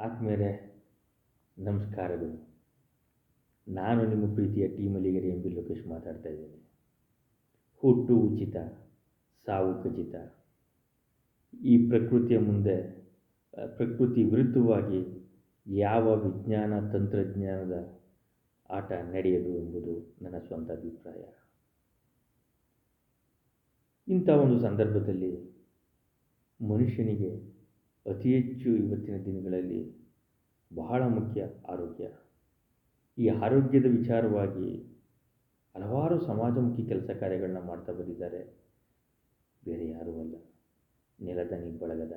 ಆದ್ಮೇಲೆ ನಮಸ್ಕಾರಗಳು. ನಾನು ನಿಮ್ಮ ಪ್ರೀತಿಯ team Malligere M B Lokesh ಮಾತಾಡ್ತಾ ಇದ್ದೀನಿ. ಹುಟ್ಟು ಉಚಿತ, ಸಾವು ಖಚಿತ. ಈ ಪ್ರಕೃತಿಯ ಮುಂದೆ ಪ್ರಕೃತಿ ವಿರುದ್ಧವಾಗಿ ಯಾವ ವಿಜ್ಞಾನ, ತಂತ್ರಜ್ಞಾನದ ಆಟ ನಡೆಯದು ಎಂಬುದು ನನ್ನ ಸ್ವಂತ ಅಭಿಪ್ರಾಯ. ಇಂಥ ಒಂದು ಸಂದರ್ಭದಲ್ಲಿ ಮನುಷ್ಯನಿಗೆ ಅತಿ ಹೆಚ್ಚು ಇವತ್ತಿನ ದಿನಗಳಲ್ಲಿ ಬಹಳ ಮುಖ್ಯ ಆರೋಗ್ಯ. ಈ ಆರೋಗ್ಯದ ವಿಚಾರವಾಗಿ ಹಲವಾರು ಸಮಾಜಮುಖಿ ಕೆಲಸ ಕಾರ್ಯಗಳನ್ನ ಮಾಡ್ತಾ ಬಂದಿದ್ದಾರೆ. ಬೇರೆ ಯಾರೂ ಅಲ್ಲ. ನೆಲದನಿ ಬಳಗದ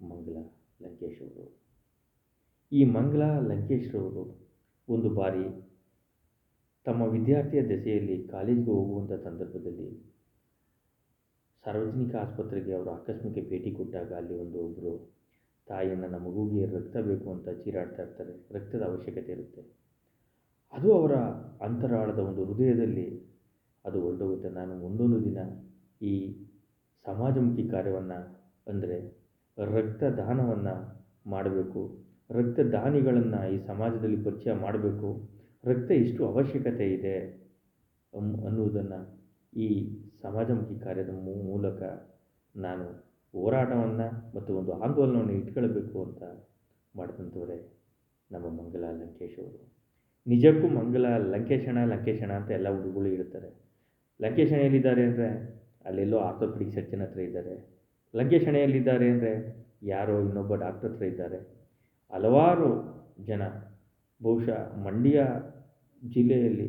ಮಂಗಲ ಲಂಕೇಶ್ ಅವರು. ಈ ಮಂಗಲ ಲಂಕೇಶ್ ಅವರು ಒಂದು ಬಾರಿ ತಮ್ಮ ವಿದ್ಯಾರ್ಥಿಯ ದೆಸೆಯಲ್ಲಿ ಕಾಲೇಜಿಗೆ ಹೋಗುವಂಥ ಸಂದರ್ಭದಲ್ಲಿ ಸಾರ್ವಜನಿಕ ಆಸ್ಪತ್ರೆಗೆ ಅವರು ಆಕಸ್ಮಿಕ ಭೇಟಿ ಕೊಟ್ಟಾಗ ಅಲ್ಲಿ ಒಂದು ಒಬ್ಬರು ತಾಯಿ ನನ್ನ ಮಗುವಿಗೆ ರಕ್ತ ಬೇಕು ಅಂತ ಚೀರಾಡ್ತಾ ಇರ್ತಾರೆ. ರಕ್ತದ ಅವಶ್ಯಕತೆ ಇರುತ್ತೆ. ಅದು ಅವರ ಅಂತರಾಳದ ಒಂದು ಹೃದಯದಲ್ಲಿ ಅದು ಹೊರಟೋಗುತ್ತೆ. ನಾನು ಒಂದೊಂದು ದಿನ ಈ ಸಮಾಜಮುಖಿ ಕಾರ್ಯವನ್ನು ಅಂದರೆ ರಕ್ತದಾನವನ್ನು ಮಾಡಬೇಕು. ರಕ್ತದಾನಿಗಳನ್ನು ಈ ಸಮಾಜದಲ್ಲಿ ಪರಿಚಯ ಮಾಡಬೇಕು. ರಕ್ತ ಎಷ್ಟು ಅವಶ್ಯಕತೆ ಇದೆ ಅನ್ನುವುದನ್ನು ಈ ಸಮಾಜಮುಖಿ ಕಾರ್ಯದ ಮೂಲಕ ನಾನು ಹೋರಾಟವನ್ನು ಮತ್ತು ಒಂದು ಆಂದೋಲನವನ್ನು ಇಟ್ಕೊಳ್ಬೇಕು ಅಂತ ಮಾಡಿದಂಥವರೇ ನಮ್ಮ ಮಂಗಲ ಲಂಕೇಶ್ ಅವರು. ನಿಜಕ್ಕೂ ಮಂಗಲ, ಲಂಕೇಶಣ ಲಂಕೇಶಣ ಅಂತ ಎಲ್ಲ ಹುಡುಗರು ಇರ್ತಾರೆ ಲಂಕೇಶಣ ಎಲ್ಲಿದ್ದಾರೆ ಅಂದರೆ ಅಲ್ಲೆಲ್ಲೋ ಆರ್ಥೋಪೆಡಿಕ್ ಸರ್ಜನ್ ಹತ್ರ ಇದ್ದಾರೆ. ಲಂಕೇಶಣ ಎಲ್ಲಿದ್ದಾರೆ ಅಂದರೆ ಯಾರೋ ಇನ್ನೊಬ್ಬ ಡಾಕ್ಟರ್ ಹತ್ರ ಇದ್ದಾರೆ. ಹಲವಾರು ಜನ, ಬಹುಶಃ ಮಂಡ್ಯ ಜಿಲ್ಲೆಯಲ್ಲಿ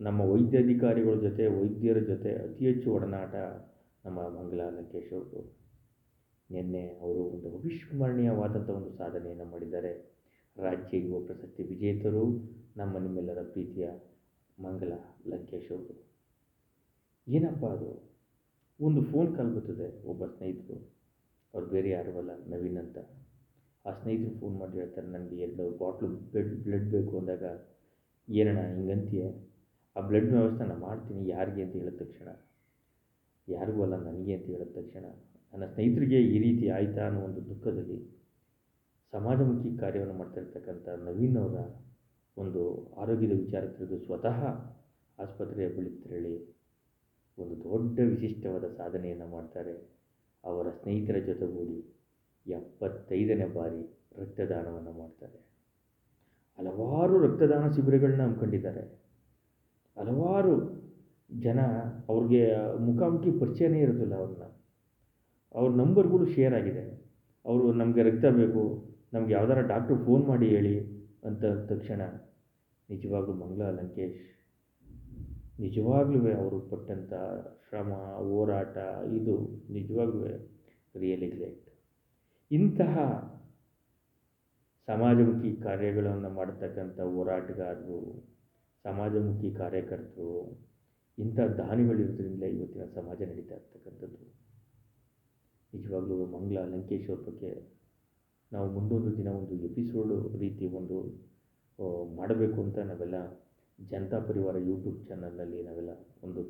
ನಮ್ಮ ವೈದ್ಯಾಧಿಕಾರಿಗಳ ಜೊತೆ, ವೈದ್ಯರ ಜೊತೆ ಅತಿ ಹೆಚ್ಚು ಒಡನಾಟ ನಮ್ಮ ಮಂಗಲ ಲಂಕೇಶ್ ಅವರು ನಿನ್ನೆ ಅವರು ಒಂದು ಅವಿಸ್ಮರಣೀಯವಾದಂಥ ಒಂದು ಸಾಧನೆಯನ್ನು ಮಾಡಿದ್ದಾರೆ. ರಾಜ್ಯ ಯುವ ಪ್ರಶಸ್ತಿ ವಿಜೇತರು, ನಮ್ಮ ನಿಮ್ಮೆಲ್ಲರ ಪ್ರೀತಿಯ ಮಂಗಲ ಲಂಕೇಶ್ ಅವರು ಏನಪ್ಪ ಅದು? ಒಂದು ಫೋನ್ ಕಾಲ್ ಬರ್ತದೆ, ಒಬ್ಬ ಸ್ನೇಹಿತರು. ಅವ್ರು ಬೇರೆ ಯಾರೂ ಅಲ್ಲ, ನವೀನ್ ಅಂತ. ಆ ಸ್ನೇಹಿತರು ಫೋನ್ ಮಾಡಿ ಹೇಳ್ತಾರೆ ನನಗೆ ಎರಡು ಬಾಟ್ಲು ಬ್ಲಡ್ ಬ್ಲಡ್ ಬೇಕು ಅಂದಾಗ ಏನಣ್ಣ ಹಿಂಗಂತೀಯ? ಆ ಬ್ಲಡ್ ವ್ಯವಸ್ಥೆ ನಾನು ಮಾಡ್ತೀನಿ, ಯಾರಿಗೆ? ಅಂತ ಹೇಳಿದ ತಕ್ಷಣ ಯಾರಿಗೂ ಅಲ್ಲ, ನನಗೆ ಅಂತ ಹೇಳಿದ ತಕ್ಷಣ, ನನ್ನ ಸ್ನೇಹಿತರಿಗೆ ಈ ರೀತಿ ಆಯಿತಾ ಅನ್ನೋ ಒಂದು ದುಃಖದಲ್ಲಿ ಸಮಾಜಮುಖಿ ಕಾರ್ಯವನ್ನು ಮಾಡ್ತಾಯಿರ್ತಕ್ಕಂಥ ನವೀನ್ ಅವರ ಒಂದು ಆರೋಗ್ಯದ ವಿಚಾರ ತಿಳಿದು ಸ್ವತಃ ಆಸ್ಪತ್ರೆಯ ಬಳಿ ತೆರಳಿ ಒಂದು ದೊಡ್ಡ ವಿಶಿಷ್ಟವಾದ ಸಾಧನೆಯನ್ನು ಮಾಡ್ತಾರೆ. ಅವರ ಸ್ನೇಹಿತರ ಜೊತೆಗೂಡಿ ಎಪ್ಪತ್ತೈದನೇ ಬಾರಿ ರಕ್ತದಾನವನ್ನು ಮಾಡ್ತಾರೆ. ಹಲವಾರು ರಕ್ತದಾನ ಶಿಬಿರಗಳನ್ನ ಕಂಡಿದ್ದಾರೆ ಹಲವಾರು ಜನ ಅವ್ರಿಗೆ ಮುಖಾಮುಖಿ ಪರಿಚಯನೇ ಇರೋದಿಲ್ಲ ಅವ್ರನ್ನ. ಅವ್ರ ನಂಬರ್ಗಳು ಶೇರ್ ಆಗಿದೆ. ಅವರು ನಮಗೆ ರಕ್ತ ಬೇಕು, ನಮ್ಗೆ ಯಾವ್ದಾರ ಡಾಕ್ಟ್ರು ಫೋನ್ ಮಾಡಿ ಹೇಳಿ ಅಂತ ತಕ್ಷಣ ನಿಜವಾಗ್ಲೂ ಮಂಗಲ ಲಂಕೇಶ್. ನಿಜವಾಗ್ಲೂ ಅವರು ಪಟ್ಟಂಥ ಶ್ರಮ, ಹೋರಾಟ ಇದು ನಿಜವಾಗ್ಲೂ ರಿಯಲಿ ಗ್ರೇಟ್ ಇಂತಹ ಸಮಾಜಮುಖಿ ಕಾರ್ಯಗಳನ್ನು ಮಾಡತಕ್ಕಂಥ ಹೋರಾಟಗಾರರು, ಸಮಾಜಮುಖಿ ಕಾರ್ಯಕರ್ತರು ಇಂಥ ದಾನಿಗಳಿರೋದ್ರಿಂದ ಇವತ್ತಿನ ಸಮಾಜ ನಡೀತಾ ಇರ್ತಕ್ಕಂಥದ್ದು. ನಿಜವಾಗಲೂ ಮಂಗಲ ಲಂಕೇಶ್ವರ ಬಗ್ಗೆ ನಾವು ಮುಂದೊಂದು ದಿನ ಒಂದು ಎಪಿಸೋಡ್ ರೀತಿ ಒಂದು ಮಾಡಬೇಕು ಅಂತ ನಾವೆಲ್ಲ ಜನತಾ ಪರಿವಾರ ಯೂಟ್ಯೂಬ್ ಚಾನಲ್ನಲ್ಲಿ ನಾವೆಲ್ಲ ಒಂದು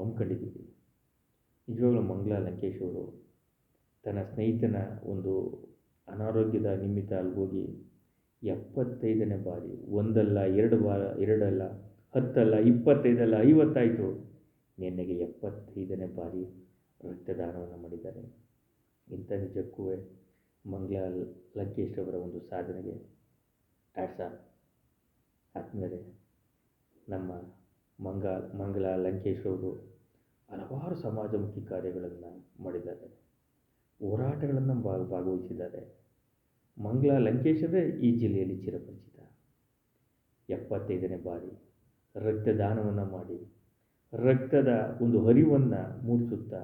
ಹಮ್ಮಿಕೊಂಡಿದ್ದೀವಿ. ನಿಜವಾಗ್ಲೂ ಮಂಗಳ ಲಂಕೇಶ್ ಅವರು ತನ್ನ ಸ್ನೇಹಿತನ ಒಂದು ಅನಾರೋಗ್ಯದ ನಿಮಿತ್ತ ಅಲ್ಲಿ ಹೋಗಿ ಎಪ್ಪತ್ತೈದನೇ ಬಾರಿ ಒಂದಲ್ಲ, ಎರಡು ವಾರ ಎರಡಲ್ಲ ಹತ್ತಲ್ಲ, ಇಪ್ಪತ್ತೈದಲ್ಲ, ಐವತ್ತಾಯಿತು. ನಿನ್ನೆಗೆ ಎಪ್ಪತ್ತೈದನೇ ಬಾರಿ ರಕ್ತದಾನವನ್ನು ಮಾಡಿದ್ದಾರೆ. ಇಂಥ ನಿಜಕ್ಕೂ ಮಂಗಲ ಲಂಕೇಶ್ ಅವರ ಒಂದು ಸಾಧನೆಗೆ ಆಟ್ಸ ಆದಮೇಲೆ ನಮ್ಮ ಮಂಗ, ಮಂಗಲಾ ಲಂಕೇಶ್ ಅವರು ಹಲವಾರು ಸಮಾಜಮುಖಿ ಕಾರ್ಯಗಳನ್ನು ಮಾಡಿದ್ದಾರೆ. ಹೋರಾಟಗಳನ್ನು ಭಾಗ ಭಾಗವಹಿಸಿದ್ದಾರೆ. ಮಂಗಲ ಲಂಕೇಶರೇ ಈ ಜಿಲ್ಲೆಯಲ್ಲಿ ಚಿರಪರಿಚಿತ. ಎಪ್ಪತ್ತೈದನೇ ಬಾರಿ ರಕ್ತದಾನವನ್ನು ಮಾಡಿ, ರಕ್ತದ ಒಂದು ಹರಿವನ್ನು ಮೂಡಿಸುತ್ತಾ,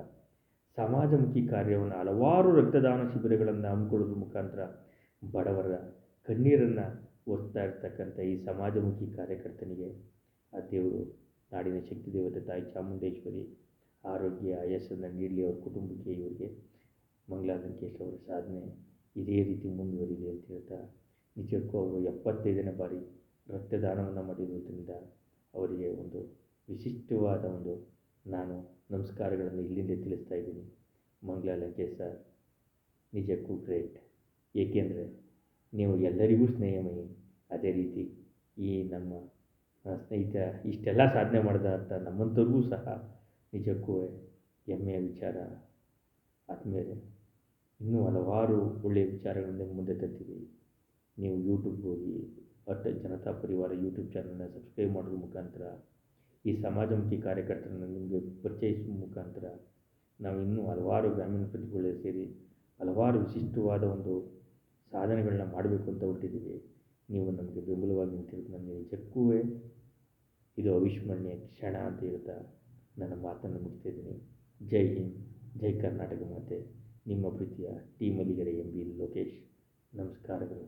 ಸಮಾಜಮುಖಿ ಕಾರ್ಯವನ್ನು, ಹಲವಾರು ರಕ್ತದಾನ ಶಿಬಿರಗಳನ್ನು ಹಮ್ಮಿಕೊಳ್ಳೋದ್ರ ಮುಖಾಂತರ ಬಡವರ ಕಣ್ಣೀರನ್ನು ಒರೆಸ್ತಾ ಇರ್ತಕ್ಕಂಥ ಈ ಸಮಾಜಮುಖಿ ಕಾರ್ಯಕರ್ತನಿಗೆ, ಆ ದೇವರು ನಾಡಿನ ಶಕ್ತಿ ದೇವತೆ ತಾಯಿ ಚಾಮುಂಡೇಶ್ವರಿ ಆರೋಗ್ಯ, ಆಯಸ್ಸನ್ನು ನೀಡಲಿ ಅವ್ರ ಕುಟುಂಬಕ್ಕೆ, ಇವರಿಗೆ ಮಂಗಲಾ ಲಂಕೇಶ್ ಅವರ ಸಾಧನೆ ಇದೇ ರೀತಿ ಮುಂದುವರಿಲಿ ಅಂತ ಹೇಳ್ತಾ, ನಿಜಕ್ಕೂ ಅವರು ಎಪ್ಪತ್ತೈದನೇ ಬಾರಿ ರಕ್ತದಾನವನ್ನು ಮಾಡಿರೋದ್ರಿಂದ ಅವರಿಗೆ ಒಂದು ವಿಶಿಷ್ಟವಾದ ಒಂದು ನಾನು ನಮಸ್ಕಾರಗಳನ್ನು ಇಲ್ಲಿಂದ ತಿಳಿಸ್ತಾ ಇದ್ದೀನಿ. ಮಂಗಳ ಲಂಕೇಶ್ ಸರ್, ನಿಜಕ್ಕೂ ಗ್ರೇಟ್. ಏಕೆಂದರೆ ನೀವು ಎಲ್ಲರಿಗೂ ಸ್ನೇಹಮಯಿ. ಅದೇ ರೀತಿ ಈ ನಮ್ಮ ಸ್ನೇಹಿತ ಇಷ್ಟೆಲ್ಲ ಸಾಧನೆ ಮಾಡಿದಂಥ ನಮ್ಮಂಥವ್ರಿಗೂ ಸಹ ನಿಜಕ್ಕೂ ಹೆಮ್ಮೆಯ ವಿಚಾರ. ಆದಮೇಲೆ ಇನ್ನೂ ಹಲವಾರು ಒಳ್ಳೆಯ ವಿಚಾರಗಳನ್ನು ಮುಂದೆ ತರ್ತೀವಿ ನೀವು ಯೂಟ್ಯೂಬ್ಗೆ ಹೋಗಿ ಅಟ್ ಜನತಾ ಪರಿವಾರ ಯೂಟ್ಯೂಬ್ ಚಾನಲ್ನ ಸಬ್ಸ್ಕ್ರೈಬ್ ಮಾಡೋದ್ರ ಮುಖಾಂತರ, ಈ ಸಮಾಜಮುಖಿ ಕಾರ್ಯಕರ್ತರನ್ನು ನಿಮಗೆ ಪರಿಚಯಿಸುವ ಮುಖಾಂತರ, ನಾವು ಇನ್ನೂ ಹಲವಾರು ಗ್ರಾಮೀಣ ಪ್ರತಿಭೆಗಳು ಸೇರಿ ಹಲವಾರು ವಿಶಿಷ್ಟವಾದ ಒಂದು ಸಾಧನೆಗಳನ್ನ ಮಾಡಬೇಕು ಅಂತ ಹೊರಟಿದ್ದೀವಿ. ನೀವು ನಮಗೆ ಬೆಂಬಲವಾಗಿ ನಿಂತಿರೋದು ನನಗೆ ನಿಜಕ್ಕೂ ಇದು ಅವಿಸ್ಮರಣೀಯ ಕ್ಷಣ ಅಂತ ಹೇಳ್ತಾ ನನ್ನ ಮಾತನ್ನು ಮುಗಿಸ್ತಿದ್ದೀನಿ ಜೈ ಹಿಂದ್, ಜೈ ಕರ್ನಾಟಕ ಮಾತೆ. ನಿಮ್ಮ ಪ್ರೀತಿಯ T Malligere M B Lokesh. ನಮಸ್ಕಾರಗಳು.